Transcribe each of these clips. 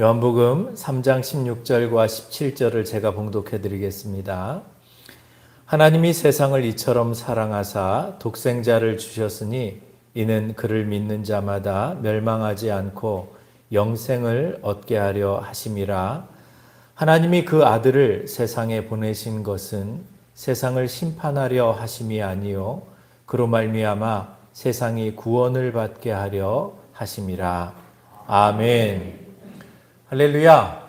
요한복음 3장 16절과 17절을 제가 봉독해 드리겠습니다. 하나님이 세상을 이처럼 사랑하사 독생자를 주셨으니 이는 그를 믿는 자마다 멸망하지 않고 영생을 얻게 하려 하심이라. 하나님이 그 아들을 세상에 보내신 것은 세상을 심판하려 하심이 아니요 그로 말미암아 세상이 구원을 받게 하려 하심이라. 아멘. 할렐루야.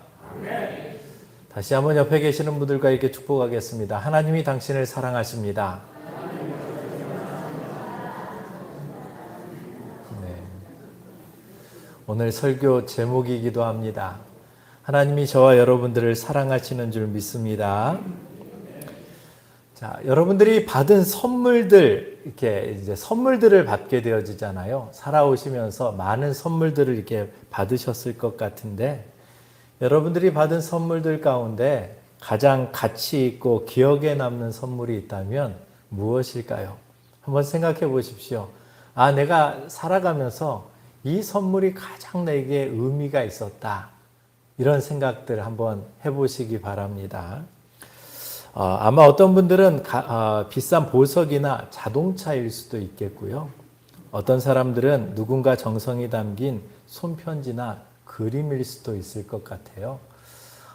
다시 한번 옆에 계시는 분들과 이렇게 축복하겠습니다. 하나님이 당신을 사랑하십니다. 네. 오늘 설교 제목이기도 합니다. 하나님이 저와 여러분들을 사랑하시는 줄 믿습니다. 자, 여러분들이 받은 선물들, 이렇게 이제 선물들을 받게 되어지잖아요. 살아오시면서 많은 선물들을 이렇게 받으셨을 것 같은데, 여러분들이 받은 선물들 가운데 가장 가치 있고 기억에 남는 선물이 있다면 무엇일까요? 한번 생각해 보십시오. 아, 내가 살아가면서 이 선물이 가장 내게 의미가 있었다. 이런 생각들 한번 해보시기 바랍니다. 어, 아마 어떤 분들은 가, 어, 비싼 보석이나 자동차일 수도 있겠고요. 어떤 사람들은 누군가 정성이 담긴 손편지나 그림일 수도 있을 것 같아요.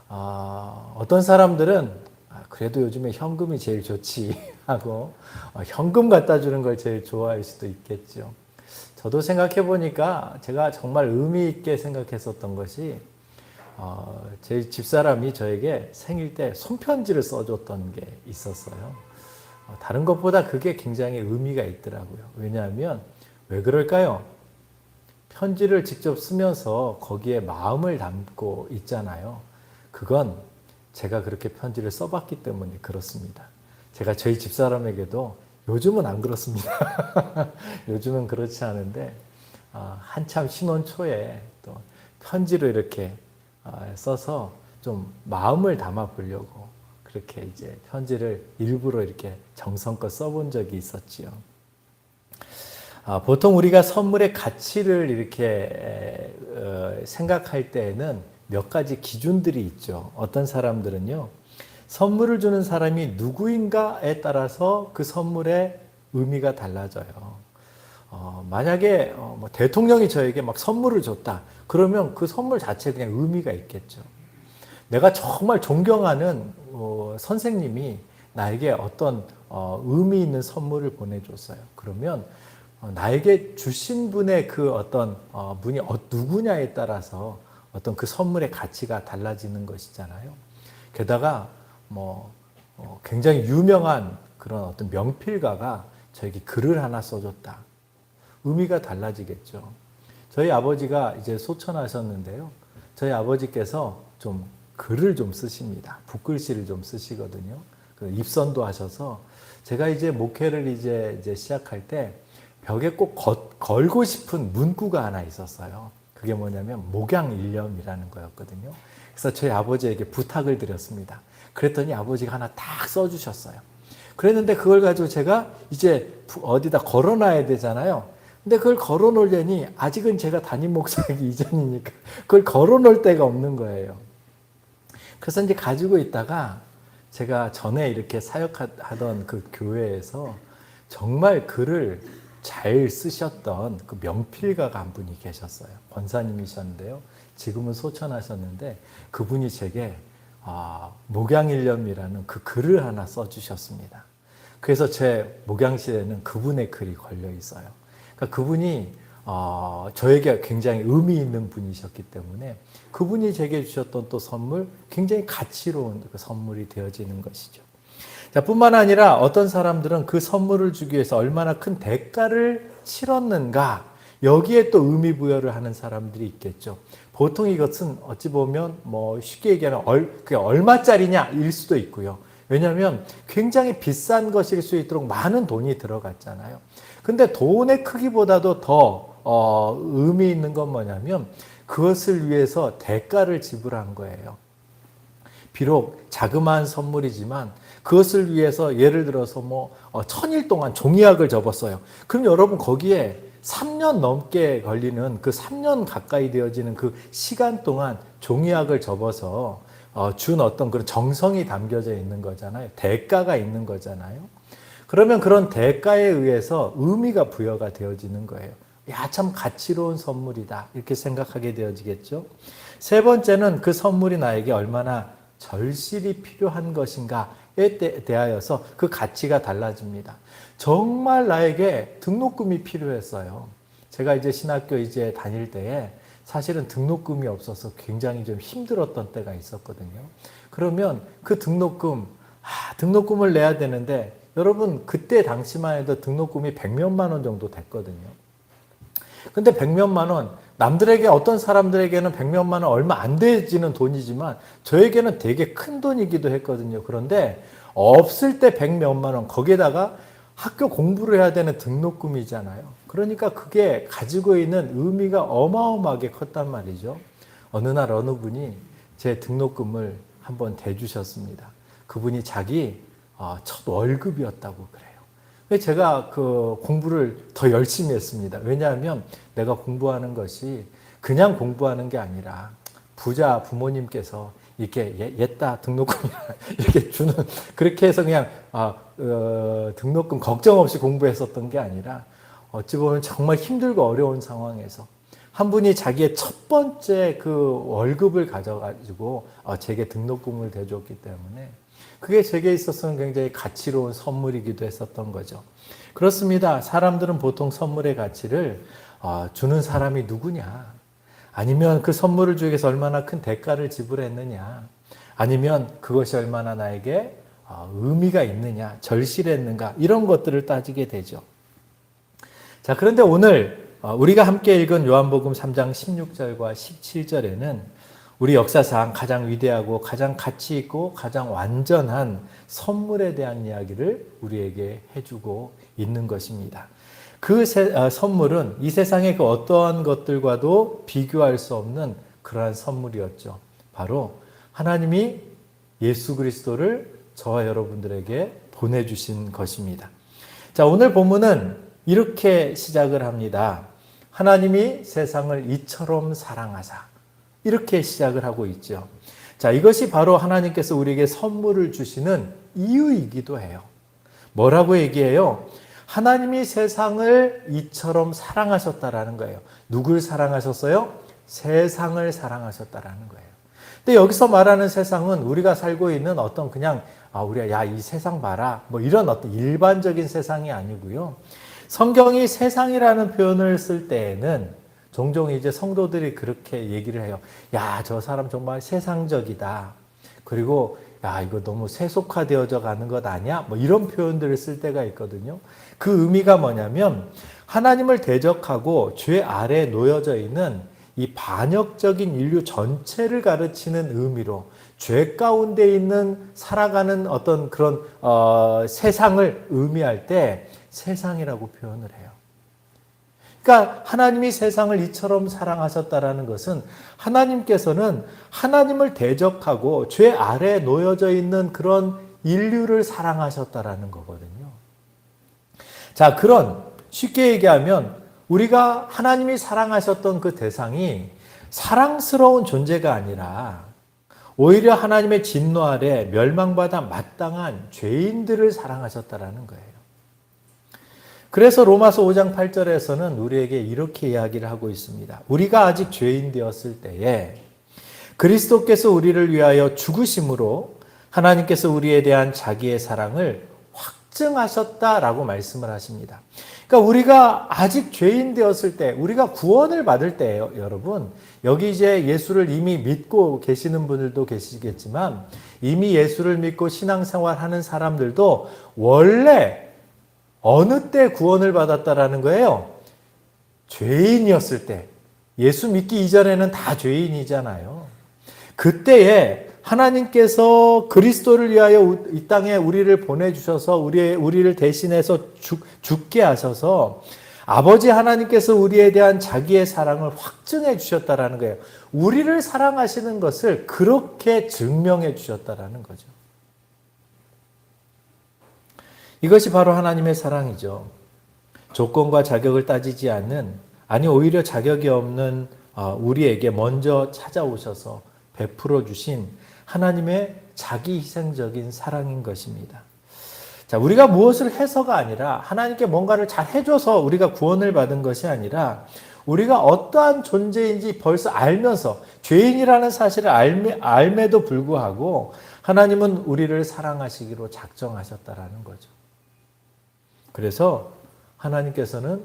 어, 어떤 사람들은 아, 그래도 요즘에 현금이 제일 좋지 하고 어, 현금 갖다 주는 걸 제일 좋아할 수도 있겠죠. 저도 생각해 보니까 제가 정말 의미 있게 생각했었던 것이 어, 제 집사람이 저에게 생일 때 손편지를 써줬던 게 있었어요. 어, 다른 것보다 그게 굉장히 의미가 있더라고요. 왜냐하면 왜 그럴까요? 편지를 직접 쓰면서 거기에 마음을 담고 있잖아요. 그건 제가 그렇게 편지를 써봤기 때문에 그렇습니다. 제가 저희 집사람에게도 요즘은 안 그렇습니다. 요즘은 그렇지 않은데 어, 한참 신혼 초에 또 편지로 이렇게 어, 써서 좀 마음을 담아 보려고 그렇게 이제 편지를 일부러 이렇게 정성껏 써본 적이 있었지요. 아, 보통 우리가 선물의 가치를 이렇게 어, 생각할 때에는 몇 가지 기준들이 있죠. 어떤 사람들은요, 선물을 주는 사람이 누구인가에 따라서 그 선물의 의미가 달라져요. 어, 만약에 어, 뭐 대통령이 저에게 막 선물을 줬다. 그러면 그 선물 자체에 그냥 의미가 있겠죠. 내가 정말 존경하는 어, 선생님이 나에게 어떤 어, 의미 있는 선물을 보내줬어요. 그러면 어, 나에게 주신 분의 그 어떤 어, 분이 어, 누구냐에 따라서 어떤 그 선물의 가치가 달라지는 것이잖아요. 게다가 뭐 어, 굉장히 유명한 그런 어떤 명필가가 저에게 글을 하나 써줬다. 의미가 달라지겠죠. 저희 아버지가 이제 소천하셨는데요. 저희 아버지께서 좀 글을 좀 쓰십니다. 붓글씨를 좀 쓰시거든요. 그 입선도 하셔서 제가 이제 목회를 이제, 이제 시작할 때 벽에 꼭 거, 걸고 싶은 문구가 하나 있었어요. 그게 뭐냐면 목양일념이라는 거였거든요. 그래서 저희 아버지에게 부탁을 드렸습니다. 그랬더니 아버지가 하나 딱 써주셨어요. 그랬는데 그걸 가지고 제가 이제 어디다 걸어놔야 되잖아요. 근데 그걸 걸어 놓으려니 아직은 제가 담임 목사이기 이전이니까 그걸 걸어 놓을 데가 없는 거예요. 그래서 이제 가지고 있다가 제가 전에 이렇게 사역하던 그 교회에서 정말 글을 잘 쓰셨던 그 명필가가 한 분이 계셨어요. 권사님이셨는데요. 지금은 소천하셨는데 그분이 제게 아, 목양일념이라는 그 글을 하나 써주셨습니다. 그래서 제 목양실에는 그분의 글이 걸려 있어요. 그러니까 그분이 어, 저에게 굉장히 의미 있는 분이셨기 때문에 그분이 제게 주셨던 또 선물 굉장히 가치로운 그 선물이 되어지는 것이죠. 자, 뿐만 아니라 어떤 사람들은 그 선물을 주기 위해서 얼마나 큰 대가를 치렀는가 여기에 또 의미 부여를 하는 사람들이 있겠죠. 보통 이것은 어찌 보면 뭐 쉽게 얘기하면 얼, 그게 얼마짜리냐 일 수도 있고요. 왜냐하면 굉장히 비싼 것일 수 있도록 많은 돈이 들어갔잖아요. 근데 돈의 크기보다도 더 어, 의미 있는 건 뭐냐면 그것을 위해서 대가를 지불한 거예요. 비록 자그마한 선물이지만 그것을 위해서 예를 들어서 뭐 어, 천일 동안 종이학을 접었어요. 그럼 여러분 거기에 3년 넘게 걸리는 그 3년 가까이 되어지는 그 시간 동안 종이학을 접어서 어, 준 어떤 그런 정성이 담겨져 있는 거잖아요. 대가가 있는 거잖아요. 그러면 그런 대가에 의해서 의미가 부여가 되어지는 거예요. 야, 참 가치로운 선물이다. 이렇게 생각하게 되어지겠죠. 세 번째는 그 선물이 나에게 얼마나 절실히 필요한 것인가 에 대하여서 그 가치가 달라집니다. 정말 나에게 등록금이 필요했어요. 제가 이제 신학교 이제 다닐 때에 사실은 등록금이 없어서 굉장히 좀 힘들었던 때가 있었거든요. 그러면 그 등록금, 아, 등록금을 내야 되는데 여러분 그때 당시만 해도 등록금이 백몇만 원 정도 됐거든요. 근데 백몇만 원 남들에게 어떤 사람들에게는 백몇만 원 얼마 안 되지는 돈이지만 저에게는 되게 큰 돈이기도 했거든요. 그런데 없을 때 백몇만 원 거기에다가 학교 공부를 해야 되는 등록금이잖아요. 그러니까 그게 가지고 있는 의미가 어마어마하게 컸단 말이죠. 어느 날 어느 분이 제 등록금을 한번 대주셨습니다. 그분이 자기 어, 첫 월급이었다고 그래요. 제가 그 공부를 더 열심히 했습니다. 왜냐하면 내가 공부하는 것이 그냥 공부하는 게 아니라 부자 부모님께서 이렇게 옛다 등록금 이렇게 주는 그렇게 해서 그냥 아, 어, 등록금 걱정 없이 공부했었던 게 아니라 어찌 보면 정말 힘들고 어려운 상황에서 한 분이 자기의 첫 번째 그 월급을 가져가지고 어, 제게 등록금을 대줬기 때문에 그게 제게 있어서는 굉장히 가치로운 선물이기도 했었던 거죠. 그렇습니다. 사람들은 보통 선물의 가치를 어, 주는 사람이 누구냐, 아니면 그 선물을 주기 위해서 얼마나 큰 대가를 지불했느냐, 아니면 그것이 얼마나 나에게 어, 의미가 있느냐, 절실했는가, 이런 것들을 따지게 되죠. 자, 그런데 오늘 어, 우리가 함께 읽은 요한복음 3장 16절과 17절에는 우리 역사상 가장 위대하고 가장 가치 있고 가장 완전한 선물에 대한 이야기를 우리에게 해주고 있는 것입니다. 그 세, 아, 선물은 이 세상의 그 어떠한 것들과도 비교할 수 없는 그러한 선물이었죠. 바로 하나님이 예수 그리스도를 저와 여러분들에게 보내주신 것입니다. 자, 오늘 본문은 이렇게 시작을 합니다. 하나님이 세상을 이처럼 사랑하사. 이렇게 시작을 하고 있죠. 자, 이것이 바로 하나님께서 우리에게 선물을 주시는 이유이기도 해요. 뭐라고 얘기해요? 하나님이 세상을 이처럼 사랑하셨다라는 거예요. 누굴 사랑하셨어요? 세상을 사랑하셨다라는 거예요. 근데 여기서 말하는 세상은 우리가 살고 있는 어떤 그냥 아 우리가 야 이 세상 봐라 뭐 이런 어떤 일반적인 세상이 아니고요. 성경이 세상이라는 표현을 쓸 때에는 종종 이제 성도들이 그렇게 얘기를 해요. 야, 저 사람 정말 세상적이다. 그리고 야, 이거 너무 세속화되어져 가는 것 아니야? 뭐 이런 표현들을 쓸 때가 있거든요. 그 의미가 뭐냐면 하나님을 대적하고 죄 아래 놓여져 있는 이 반역적인 인류 전체를 가르치는 의미로 죄 가운데 있는 살아가는 어떤 그런 어, 세상을 의미할 때 세상이라고 표현을 해요. 그러니까 하나님이 세상을 이처럼 사랑하셨다라는 것은 하나님께서는 하나님을 대적하고 죄 아래 놓여져 있는 그런 인류를 사랑하셨다라는 거거든요. 자, 그런 쉽게 얘기하면 우리가 하나님이 사랑하셨던 그 대상이 사랑스러운 존재가 아니라 오히려 하나님의 진노 아래 멸망받아 마땅한 죄인들을 사랑하셨다라는 거예요. 그래서 로마서 5장 8절에서는 우리에게 이렇게 이야기를 하고 있습니다. 우리가 아직 죄인 되었을 때에 그리스도께서 우리를 위하여 죽으심으로 하나님께서 우리에 대한 자기의 사랑을 확증하셨다라고 말씀을 하십니다. 그러니까 우리가 아직 죄인 되었을 때, 우리가 구원을 받을 때예요, 여러분. 여기 이제 예수를 이미 믿고 계시는 분들도 계시겠지만 이미 예수를 믿고 신앙생활 하는 사람들도 원래 어느 때 구원을 받았다라는 거예요? 죄인이었을 때. 예수 믿기 이전에는 다 죄인이잖아요. 그때에 하나님께서 그리스도를 위하여 이 땅에 우리를 보내주셔서 우리, 우리를 대신해서 죽, 죽게 하셔서 아버지 하나님께서 우리에 대한 자기의 사랑을 확증해 주셨다라는 거예요. 우리를 사랑하시는 것을 그렇게 증명해 주셨다라는 거죠. 이것이 바로 하나님의 사랑이죠. 조건과 자격을 따지지 않는 아니 오히려 자격이 없는 어, 우리에게 먼저 찾아오셔서 베풀어 주신 하나님의 자기 희생적인 사랑인 것입니다. 자, 우리가 무엇을 해서가 아니라 하나님께 뭔가를 잘 해줘서 우리가 구원을 받은 것이 아니라 우리가 어떠한 존재인지 벌써 알면서 죄인이라는 사실을 알매, 알매도 불구하고 하나님은 우리를 사랑하시기로 작정하셨다라는 거죠. 그래서 하나님께서는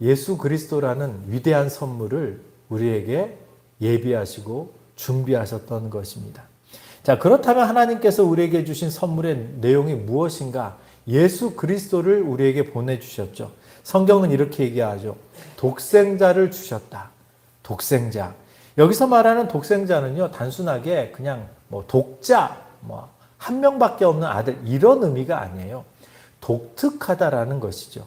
예수 그리스도라는 위대한 선물을 우리에게 예비하시고 준비하셨던 것입니다. 자, 그렇다면 하나님께서 우리에게 주신 선물의 내용이 무엇인가? 예수 그리스도를 우리에게 보내주셨죠. 성경은 이렇게 얘기하죠. 독생자를 주셨다. 독생자. 여기서 말하는 독생자는요, 단순하게 그냥 뭐 독자, 뭐 한 명밖에 없는 아들, 이런 의미가 아니에요. 독특하다라는 것이죠.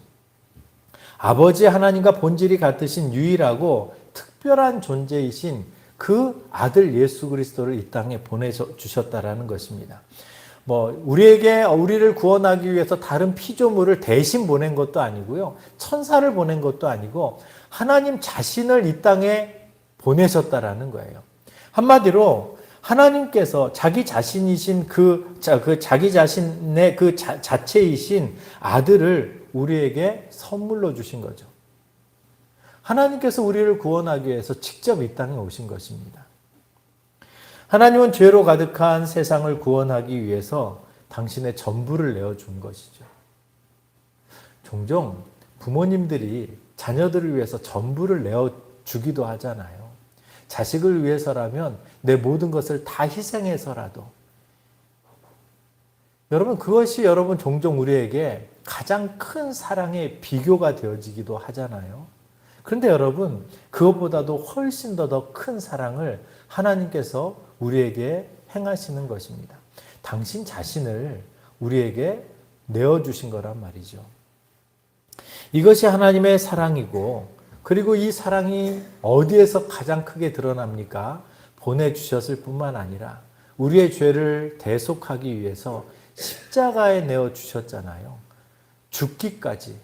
아버지 하나님과 본질이 같으신 유일하고 특별한 존재이신 그 아들 예수 그리스도를 이 땅에 보내주셨다라는 것입니다. 뭐 우리에게 우리를 구원하기 위해서 다른 피조물을 대신 보낸 것도 아니고요. 천사를 보낸 것도 아니고 하나님 자신을 이 땅에 보내셨다라는 거예요. 한마디로 하나님께서 자기 자신이신 그, 자, 그 자기 자신의 그 자, 자체이신 아들을 우리에게 선물로 주신 거죠. 하나님께서 우리를 구원하기 위해서 직접 이 땅에 오신 것입니다. 하나님은 죄로 가득한 세상을 구원하기 위해서 당신의 전부를 내어준 것이죠. 종종 부모님들이 자녀들을 위해서 전부를 내어주기도 하잖아요. 자식을 위해서라면 내 모든 것을 다 희생해서라도. 여러분, 그것이 여러분 종종 우리에게 가장 큰 사랑의 비교가 되어지기도 하잖아요. 그런데 여러분, 그것보다도 훨씬 더 더 큰 사랑을 하나님께서 우리에게 행하시는 것입니다. 당신 자신을 우리에게 내어주신 거란 말이죠. 이것이 하나님의 사랑이고, 그리고 이 사랑이 어디에서 가장 크게 드러납니까? 보내주셨을 뿐만 아니라 우리의 죄를 대속하기 위해서 십자가에 내어 주셨잖아요. 죽기까지.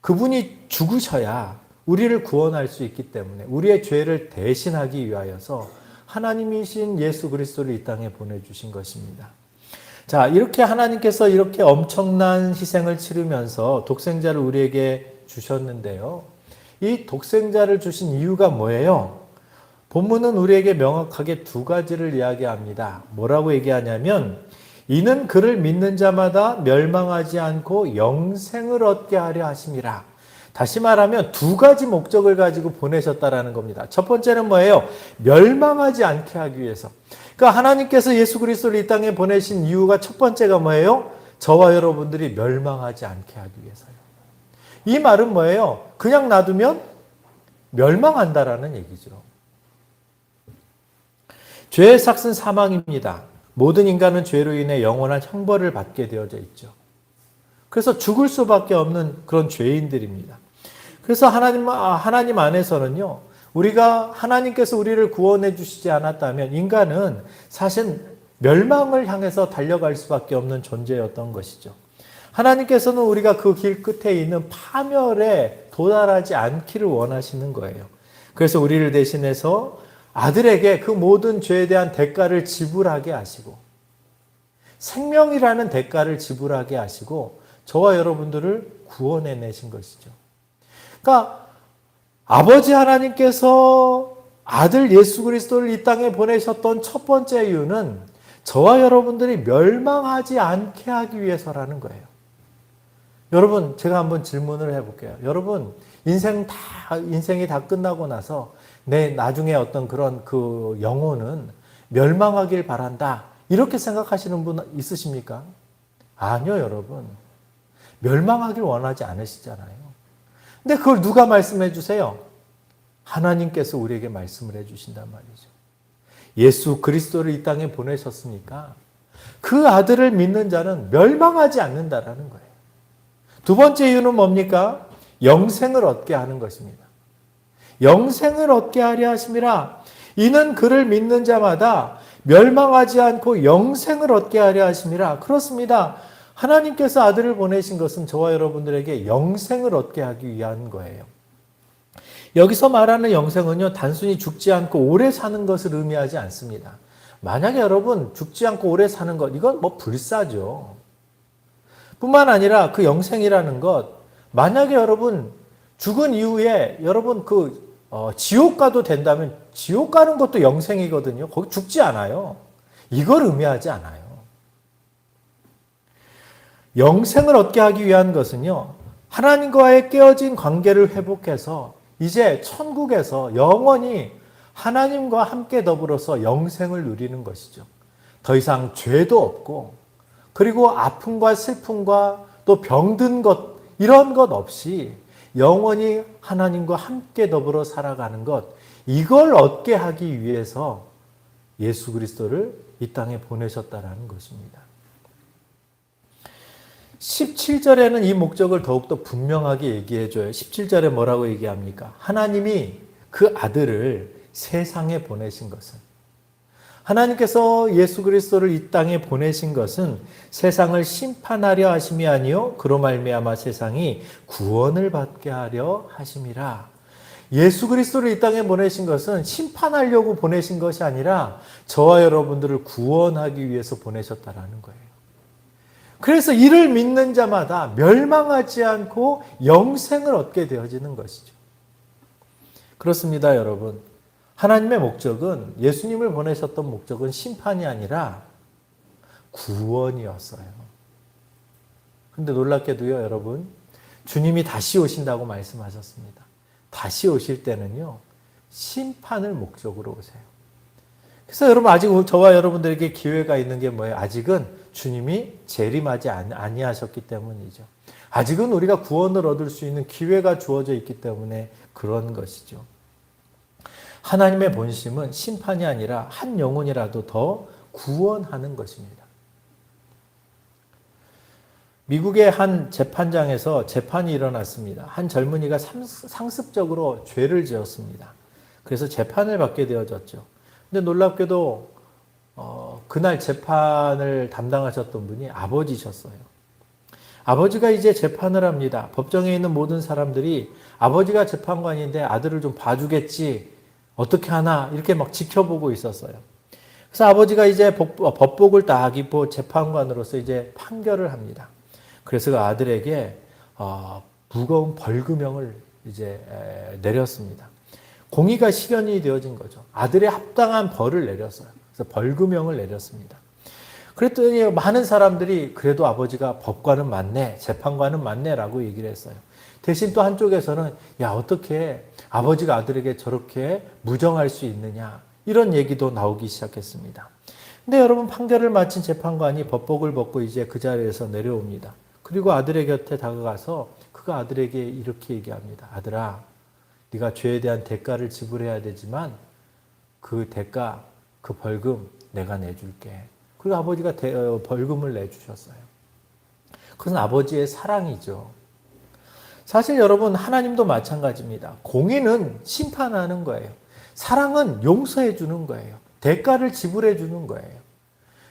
그분이 죽으셔야 우리를 구원할 수 있기 때문에 우리의 죄를 대신하기 위하여서 하나님이신 예수 그리스도를 이 땅에 보내주신 것입니다. 자, 이렇게 하나님께서 이렇게 엄청난 희생을 치르면서 독생자를 우리에게 주셨는데요. 이 독생자를 주신 이유가 뭐예요? 본문은 우리에게 명확하게 두 가지를 이야기합니다. 뭐라고 얘기하냐면, 이는 그를 믿는 자마다 멸망하지 않고 영생을 얻게 하려 하심이라. 다시 말하면 두 가지 목적을 가지고 보내셨다라는 겁니다. 첫 번째는 뭐예요? 멸망하지 않게 하기 위해서. 그러니까 하나님께서 예수 그리스도를 이 땅에 보내신 이유가 첫 번째가 뭐예요? 저와 여러분들이 멸망하지 않게 하기 위해서요. 이 말은 뭐예요? 그냥 놔두면 멸망한다라는 얘기죠. 죄의 삭은 사망입니다. 모든 인간은 죄로 인해 영원한 형벌을 받게 되어져 있죠. 그래서 죽을 수밖에 없는 그런 죄인들입니다. 그래서 하나님, 하나님 안에서는요, 우리가 하나님께서 우리를 구원해 주시지 않았다면 인간은 사실 멸망을 향해서 달려갈 수밖에 없는 존재였던 것이죠. 하나님께서는 우리가 그 길 끝에 있는 파멸에 도달하지 않기를 원하시는 거예요. 그래서 우리를 대신해서 아들에게 그 모든 죄에 대한 대가를 지불하게 하시고 생명이라는 대가를 지불하게 하시고 저와 여러분들을 구원해 내신 것이죠. 그러니까 아버지 하나님께서 아들 예수 그리스도를 이 땅에 보내셨던 첫 번째 이유는 저와 여러분들이 멸망하지 않게 하기 위해서라는 거예요. 여러분, 제가 한번 질문을 해볼게요. 여러분, 인생 다, 인생이 다 끝나고 나서 내 나중에 어떤 그런 그 영혼은 멸망하길 바란다. 이렇게 생각하시는 분 있으십니까? 아니요, 여러분. 멸망하길 원하지 않으시잖아요. 근데 그걸 누가 말씀해 주세요? 하나님께서 우리에게 말씀을 해 주신단 말이죠. 예수 그리스도를 이 땅에 보내셨으니까 그 아들을 믿는 자는 멸망하지 않는다라는 거예요. 두 번째 이유는 뭡니까? 영생을 얻게 하는 것입니다. 영생을 얻게 하려 하심이라 이는 그를 믿는 자마다 멸망하지 않고 영생을 얻게 하려 하심이라 그렇습니다. 하나님께서 아들을 보내신 것은 저와 여러분들에게 영생을 얻게 하기 위한 거예요. 여기서 말하는 영생은요, 단순히 죽지 않고 오래 사는 것을 의미하지 않습니다. 만약에 여러분 죽지 않고 오래 사는 것, 이건 뭐 불사죠. 뿐만 아니라 그 영생이라는 것, 만약에 여러분 죽은 이후에 여러분 그 어, 지옥 가도 된다면 지옥 가는 것도 영생이거든요. 거기 죽지 않아요. 이걸 의미하지 않아요. 영생을 얻게 하기 위한 것은요, 하나님과의 깨어진 관계를 회복해서 이제 천국에서 영원히 하나님과 함께 더불어서 영생을 누리는 것이죠. 더 이상 죄도 없고, 그리고 아픔과 슬픔과 또 병든 것, 이런 것 없이 영원히 하나님과 함께 더불어 살아가는 것, 이걸 얻게 하기 위해서 예수 그리스도를 이 땅에 보내셨다라는 것입니다. 17절에는 이 목적을 더욱더 분명하게 얘기해줘요. 17절에 뭐라고 얘기합니까? 하나님이 그 아들을 세상에 보내신 것은 하나님께서 예수 그리스도를 이 땅에 보내신 것은 세상을 심판하려 하심이 아니요 그로 말미암아 세상이 구원을 받게 하려 하심이라. 예수 그리스도를 이 땅에 보내신 것은 심판하려고 보내신 것이 아니라 저와 여러분들을 구원하기 위해서 보내셨다라는 거예요. 그래서 이를 믿는 자마다 멸망하지 않고 영생을 얻게 되어지는 것이죠. 그렇습니다, 여러분. 하나님의 목적은 예수님을 보내셨던 목적은 심판이 아니라 구원이었어요. 근데 놀랍게도요, 여러분. 주님이 다시 오신다고 말씀하셨습니다. 다시 오실 때는요, 심판을 목적으로 오세요. 그래서 여러분, 아직 저와 여러분들에게 기회가 있는 게 뭐예요? 아직은 주님이 재림하지 아니하셨기 때문이죠. 아직은 우리가 구원을 얻을 수 있는 기회가 주어져 있기 때문에 그런 것이죠. 하나님의 본심은 심판이 아니라 한 영혼이라도 더 구원하는 것입니다. 미국의 한 재판장에서 재판이 일어났습니다. 한 젊은이가 상습적으로 죄를 지었습니다. 그래서 재판을 받게 되어졌죠. 근데 놀랍게도 어, 그날 재판을 담당하셨던 분이 아버지셨어요. 아버지가 이제 재판을 합니다. 법정에 있는 모든 사람들이 아버지가 재판관인데 아들을 좀 봐주겠지, 어떻게 하나, 이렇게 막 지켜보고 있었어요. 그래서 아버지가 이제 복, 어, 법복을 딱 입고 재판관으로서 이제 판결을 합니다. 그래서 그 아들에게 어, 무거운 벌금형을 이제 내렸습니다. 공의가 실현이 되어진 거죠. 아들의 합당한 벌을 내렸어요. 그래서 벌금형을 내렸습니다. 그랬더니 많은 사람들이 그래도 아버지가 법관은 맞네, 재판관은 맞네라고 얘기를 했어요. 대신 또 한쪽에서는 야 어떻게 아버지가 아들에게 저렇게 무정할 수 있느냐 이런 얘기도 나오기 시작했습니다. 근데 여러분 판결을 마친 재판관이 법복을 벗고 이제 그 자리에서 내려옵니다. 그리고 아들의 곁에 다가가서 그가 아들에게 이렇게 얘기합니다. 아들아, 네가 죄에 대한 대가를 지불해야 되지만 그 대가, 그 벌금 내가 내줄게. 그리고 아버지가 대, 어, 벌금을 내주셨어요. 그것은 아버지의 사랑이죠. 사실 여러분 하나님도 마찬가지입니다. 공의는 심판하는 거예요. 사랑은 용서해 주는 거예요. 대가를 지불해 주는 거예요.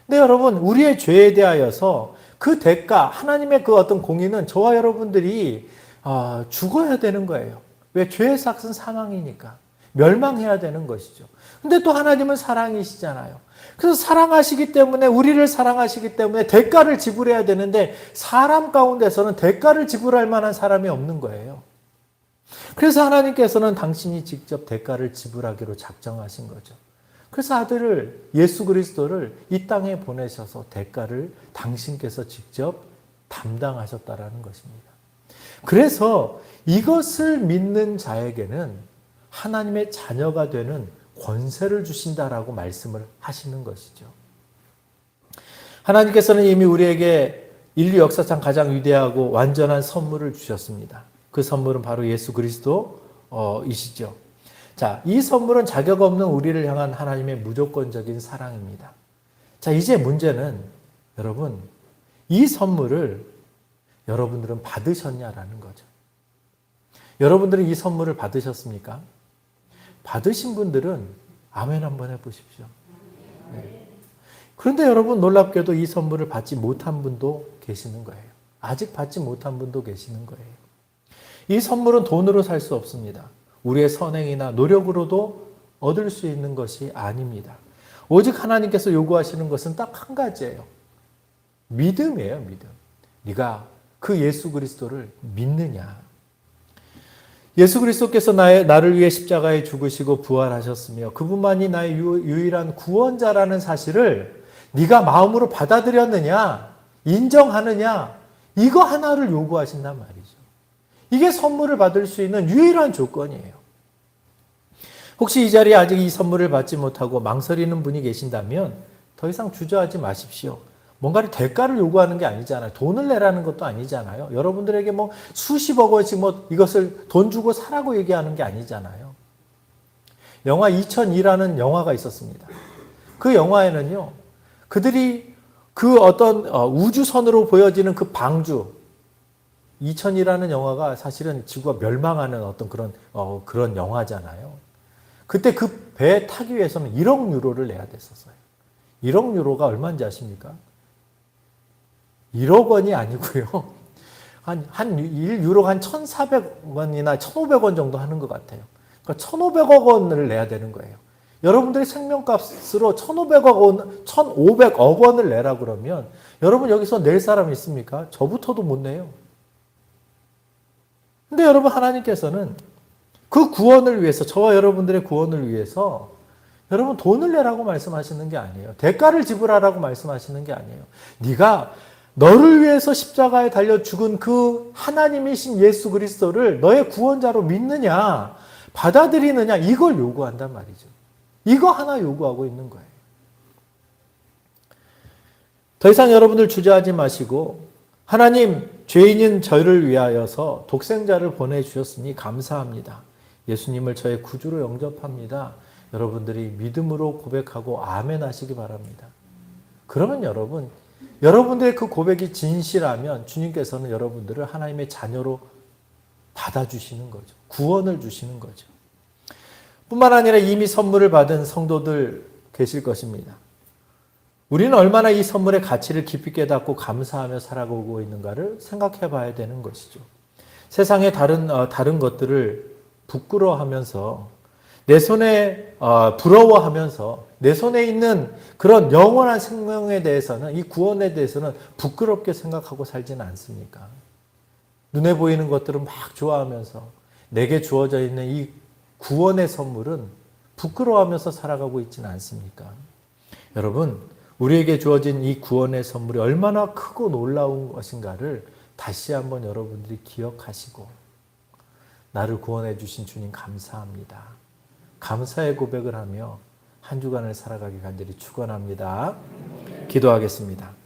근데 여러분 우리의 죄에 대하여서 그 대가, 하나님의 그 어떤 공의는 저와 여러분들이 어, 죽어야 되는 거예요. 왜? 죄의 삭은 사망이니까. 멸망해야 되는 것이죠. 근데 또 하나님은 사랑이시잖아요. 그래서 사랑하시기 때문에, 우리를 사랑하시기 때문에 대가를 지불해야 되는데, 사람 가운데서는 대가를 지불할 만한 사람이 없는 거예요. 그래서 하나님께서는 당신이 직접 대가를 지불하기로 작정하신 거죠. 그래서 아들을 예수 그리스도를 이 땅에 보내셔서 대가를 당신께서 직접 담당하셨다라는 것입니다. 그래서 이것을 믿는 자에게는 하나님의 자녀가 되는 권세를 주신다라고 말씀을 하시는 것이죠. 하나님께서는 이미 우리에게 인류 역사상 가장 위대하고 완전한 선물을 주셨습니다. 그 선물은 바로 예수 그리스도이시죠. 자, 이 선물은 자격 없는 우리를 향한 하나님의 무조건적인 사랑입니다. 자, 이제 문제는 여러분, 이 선물을 여러분들은 받으셨냐라는 거죠. 여러분들은 이 선물을 받으셨습니까? 받으신 분들은 아멘 한번 해보십시오. 네. 그런데 여러분 놀랍게도 이 선물을 받지 못한 분도 계시는 거예요. 아직 받지 못한 분도 계시는 거예요. 이 선물은 돈으로 살 수 없습니다. 우리의 선행이나 노력으로도 얻을 수 있는 것이 아닙니다. 오직 하나님께서 요구하시는 것은 딱 한 가지예요. 믿음이에요, 믿음. 네가 그 예수 그리스도를 믿느냐? 예수 그리스도께서 나의 나를 위해 십자가에 죽으시고 부활하셨으며 그분만이 나의 유, 유일한 구원자라는 사실을 네가 마음으로 받아들였느냐? 인정하느냐? 이거 하나를 요구하신단 말이죠. 이게 선물을 받을 수 있는 유일한 조건이에요. 혹시 이 자리에 아직 이 선물을 받지 못하고 망설이는 분이 계신다면 더 이상 주저하지 마십시오. 뭔가를 대가를 요구하는 게 아니잖아요. 돈을 내라는 것도 아니잖아요. 여러분들에게 뭐 수십억 원씩 뭐 이것을 돈 주고 사라고 얘기하는 게 아니잖아요. 영화 2002라는 영화가 있었습니다. 그 영화에는요, 그들이 그 어떤 어, 우주선으로 보여지는 그 방주, 2000이라는 영화가 사실은 지구가 멸망하는 어떤 그런 어, 그런 영화잖아요. 그때 그배 타기 위해서는 1억 유로를 내야 됐었어요. 1억 유로가 얼마인지 아십니까? 1억 원이 아니고요. 한, 한 1유로가 한 1,400원이나 1,500원 정도 하는 것 같아요. 그러니까 1,500억 원을 내야 되는 거예요. 여러분들이 생명값으로 1,500억 원, 1,500억 원을 내라 그러면 여러분 여기서 낼 사람 있습니까? 저부터도 못 내요. 근데 여러분 하나님께서는 그 구원을 위해서 저와 여러분들의 구원을 위해서 여러분 돈을 내라고 말씀하시는 게 아니에요. 대가를 지불하라고 말씀하시는 게 아니에요. 네가 너를 위해서 십자가에 달려 죽은 그 하나님이신 예수 그리스도를 너의 구원자로 믿느냐, 받아들이느냐 이걸 요구한단 말이죠. 이거 하나 요구하고 있는 거예요. 더 이상 여러분들 주저하지 마시고 하나님 죄인인 저를 위하여서 독생자를 보내주셨으니 감사합니다. 예수님을 저의 구주로 영접합니다. 여러분들이 믿음으로 고백하고 아멘 하시기 바랍니다. 그러면 여러분, 여러분들의 그 고백이 진실하면 주님께서는 여러분들을 하나님의 자녀로 받아주시는 거죠. 구원을 주시는 거죠. 뿐만 아니라 이미 선물을 받은 성도들 계실 것입니다. 우리는 얼마나 이 선물의 가치를 깊이 깨닫고 감사하며 살아가고 있는가를 생각해 봐야 되는 것이죠. 세상의 다른, 어, 다른 것들을 부끄러워하면서 내 손에 어, 부러워하면서 내 손에 있는 그런 영원한 생명에 대해서는 이 구원에 대해서는 부끄럽게 생각하고 살지는 않습니까? 눈에 보이는 것들은 막 좋아하면서 내게 주어져 있는 이 구원의 선물은 부끄러워하면서 살아가고 있지는 않습니까? 여러분, 우리에게 주어진 이 구원의 선물이 얼마나 크고 놀라운 것인가를 다시 한번 여러분들이 기억하시고 나를 구원해 주신 주님 감사합니다. 감사의 고백을 하며 한 주간을 살아가기 간절히 축원합니다. 기도하겠습니다.